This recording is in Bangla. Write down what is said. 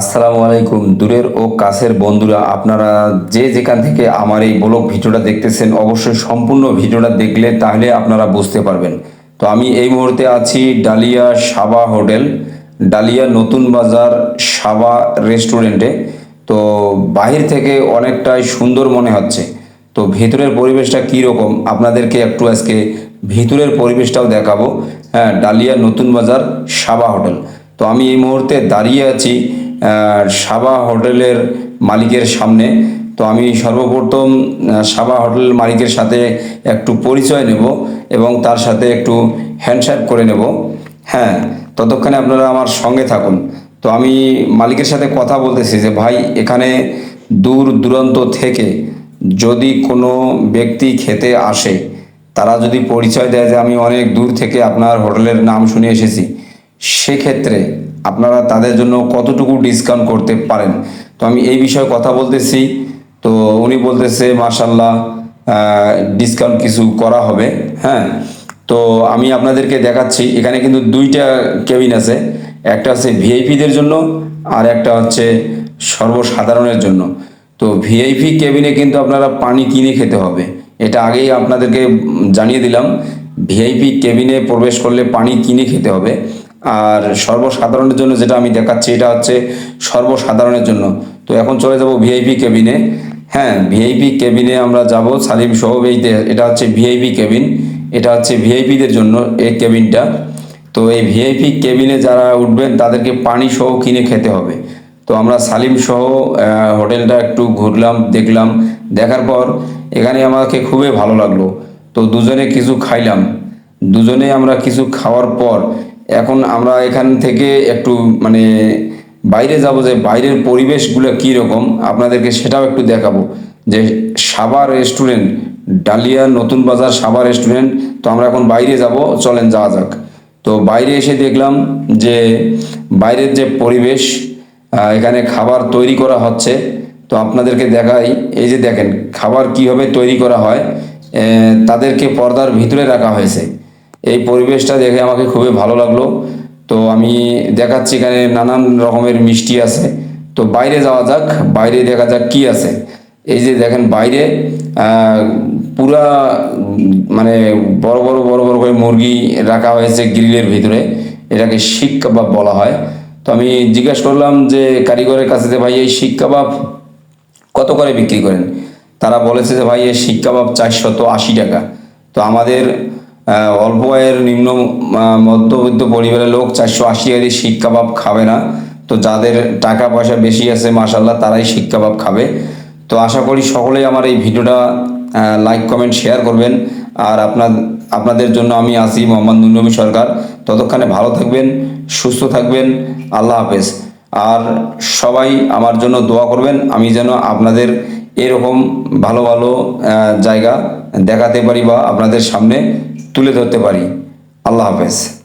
আসসালামু আলাইকুম। দূরের ও কাছের বন্ধুরা, আপনারা যে যেখান থেকে আমার এই ব্লগ ভিডিওটা দেখতেছেন, অবশ্যই সম্পূর্ণ ভিডিওটা দেখলে তাহলে আপনারা বুঝতে পারবেন। তো আমি এই মুহূর্তে আছি ডালিয়া সাবা হোটেল, ডালিয়া নতুন বাজার সাবা রেস্টুরেন্টে। তো বাহির থেকে অনেকটাই সুন্দর মনে হচ্ছে। তো ভেতরের পরিবেশটা কী রকম, আপনাদেরকে একটু আজকে ভিতরের পরিবেশটাও দেখাবো। হ্যাঁ ডালিয়া নতুন বাজার সাবা হোটেল। তো আমি এই মুহূর্তে দাঁড়িয়ে আছি সাবা হোটেলের মালিকের সামনে। তো আমি সর্বপ্রথম সাবা হোটেলের মালিকের সাথে একটু পরিচয় নেব এবং তার সাথে একটু হ্যান্ডশেক করে নেব। হ্যাঁ ততক্ষণে আপনারা আমার সঙ্গে থাকুন। তো আমি মালিকের সাথে কথা বলতেছি যে, ভাই, এখানে দূর দূরান্ত থেকে যদি কোনো ব্যক্তি খেতে আসে, তারা যদি পরিচয় দেয় যে আমি অনেক দূর থেকে আপনার হোটেলের নাম শুনে এসেছি, সেক্ষেত্রে আপনারা তাদের জন্য কতটুকু ডিসকাউন্ট করতে পারেন? তো আমি এই বিষয়ে কথা বলতেছি। তো উনি বলতেছে মার্শাল্লাহ ডিসকাউন্ট কিছু করা হবে। হ্যাঁ? তো আমি আপনাদেরকে দেখাচ্ছি। এখানে কিন্তু দুইটা কেবিন আছে। একটা হচ্ছে ভিআইপিদের জন্য, আর একটা হচ্ছে সর্বসাধারণের জন্য। তো ভিআইপি কেবিনে কিন্তু আপনারা পানি কিনে খেতে হবে। এটা আগেই আপনাদেরকে জানিয়ে দিলাম। ভিআইপি কেবিনে প্রবেশ করলে পানি কিনে খেতে হবে। আর সর্বসাধারণের জন্য যেটা আমি দেখাচ্ছি, এটা হচ্ছে সর্বসাধারণের জন্য। তো এখন চলে যাব ভিআইপি কেবিনে। হ্যাঁ ভিআইপি কেবিনে আমরা যাব সালিম সহ এই এটা হচ্ছে ভিআইপি কেবিন। এটা হচ্ছে ভিআইপিদের জন্য এই কেবিনটা। তো এই ভিআইপি কেবিনে যারা উঠবেন, তাদেরকে পানি সহ কিনে খেতে হবে। তো আমরা সালিম সহ হোটেলটা একটু ঘুরলাম, দেখলাম। দেখার পর এখানে আমাকে খুবই ভালো লাগল। তো দুজনে কিছু খাইলাম। দুজনে আমরা কিছু খাওয়ার পর এখন আমরা এখান থেকে একটু মানে বাইরে যাব যে বাইরের পরিবেশগুলো কী রকম আপনাদেরকে সেটাও একটু দেখাবো। যে সাবা রেস্টুরেন্ট, ডালিয়া নতুন বাজার সাবা রেস্টুরেন্ট, তো আমরা এখন বাইরে যাব, চলেন যাওয়া যাক। তো বাইরে এসে দেখলাম যে বাইরের যে পরিবেশ এখানে খাবার তৈরি করা হচ্ছে। তো আপনাদেরকে দেখাই, এই যে দেখেন, খাবার কীভাবে তৈরি করা হয় তাদেরকে পর্দার ভিতরে রাখা হয়েছে। এই পরিবেশটা দেখে আমাকে খুবই ভালো লাগল। তো আমি দেখাচ্ছি এখানে নানান রকমের মিষ্টি আছে। তো বাইরে যাওয়া যাক, বাইরে দেখা যাক কি আছে। এই যে দেখেন বাইরে পুরা মানে বড় বড় বড় বড় করে মুরগি রাখা হয়েছে গ্রিলের ভিতরে। এটাকে শিক কাবাব বলা হয়। তো আমি জিজ্ঞেস করলাম যে, কারিগরের কাছে যে ভাই এই শিক কাবাব কত করে বিক্রি করেন? তারা বলেছে যে ভাই, এই শিক কাবাব চারশত আশি টাকা। তো আমাদের অল্প আয়ের নিম্ন মধ্যবিত্ত পরিবারের লোক চারশো আশি দিয়ে শিক কাবাব খাবে না। তো যাদের টাকা পয়সা বেশি আছে মাসাল্লাহ তারাই শিক কাবাব খাবে। তো আশা করি সকলেই আমার এই ভিডিওটা লাইক কমেন্ট শেয়ার করবেন। আর আপনার, আপনাদের জন্য আমি আসি মোহাম্মদ নুরনবী সরকার। ততক্ষণে ভালো থাকবেন, সুস্থ থাকবেন। আল্লাহ হাফেজ। আর সবাই আমার জন্য দোয়া করবেন। আমি যেন আপনাদের এরকম ভালো ভালো জায়গা দেখাতে পারি বা আপনাদের সামনে। তুলে ধরতে পারি। আল্লাহ হাফেজ।